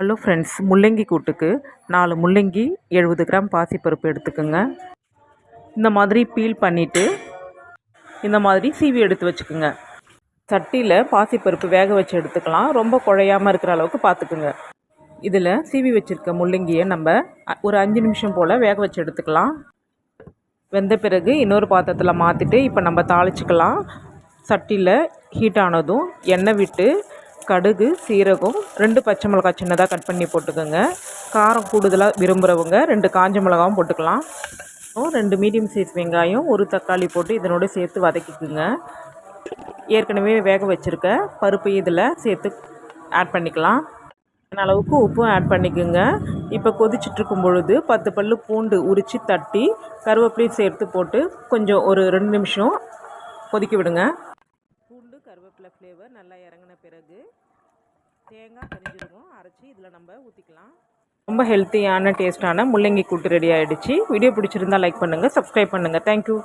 Hello friends முள்ளங்கி கூட்டுக்கு நாலு முள்ளங்கி எழுபது கிராம் பாசிப்பருப்பு எடுத்துக்கோங்க. இந்த மாதிரி பீல் பண்ணிவிட்டு இந்த மாதிரி சீவி எடுத்து வச்சுக்கோங்க. சட்டியில் பாசிப்பருப்பு வேக வச்சு எடுத்துக்கலாம். ரொம்ப குழையாமல் இருக்கிற அளவுக்கு பார்த்துக்குங்க இதில் சீவி வச்சுருக்க முள்ளங்கியை நம்ம அ- ஒரு அஞ்சு நிமிஷம் போல் வேக வச்சு எடுத்துக்கலாம். வெந்த பிறகு இன்னொரு பாத்திரத்தில் மாற்றிட்டு இப்போ நம்ம தாளிச்சுக்கலாம். சட்டியில் ஹீட் ஆனதும் எண்ணெய் விட்டு கடுகு சீரகம் ரெண்டு பச்சை மிளகாய் சின்னதாக கட் பண்ணி போட்டுக்கோங்க. காரம் கூடுதலாக விரும்புகிறவங்க ரெண்டு காஞ்ச மிளகாவும் போட்டுக்கலாம். அப்புறம் ரெண்டு மீடியம் சைஸ் வெங்காயம் ஒரு தக்காளி போட்டு இதனோட சேர்த்து வதக்கிக்குங்க. ஏற்கனவே வேக வச்சுருக்க பருப்பு இதில் சேர்த்து ஆட் பண்ணிக்கலாம். அளவுக்கு உப்பும் ஆட் பண்ணிக்கோங்க. இப்போ கொதிச்சுட்டு இருக்கும் பொழுது பத்து பல் பூண்டு உரித்து தட்டி கருவேப்பிலையும் சேர்த்து போட்டு கொஞ்சம் ஒரு ரெண்டு நிமிஷம் கொதிக்க விடுங்க. கருவேப்பிலை ஃப்ளேவர் நல்லா இறங்கின பிறகு தேங்காய் கரிஞ்சிருக்கும் அரைச்சி இதில் நம்ம ஊற்றிக்கலாம் ரொம்ப ஹெல்த்தியான டேஸ்ட்டான முள்ளங்கி கூட்டு ரெடி ஆகிடுச்சு வீடியோ பிடிச்சிருந்தா லைக் பண்ணுங்கள் சப்ஸ்கிரைப் பண்ணுங்கள் தேங்க்யூ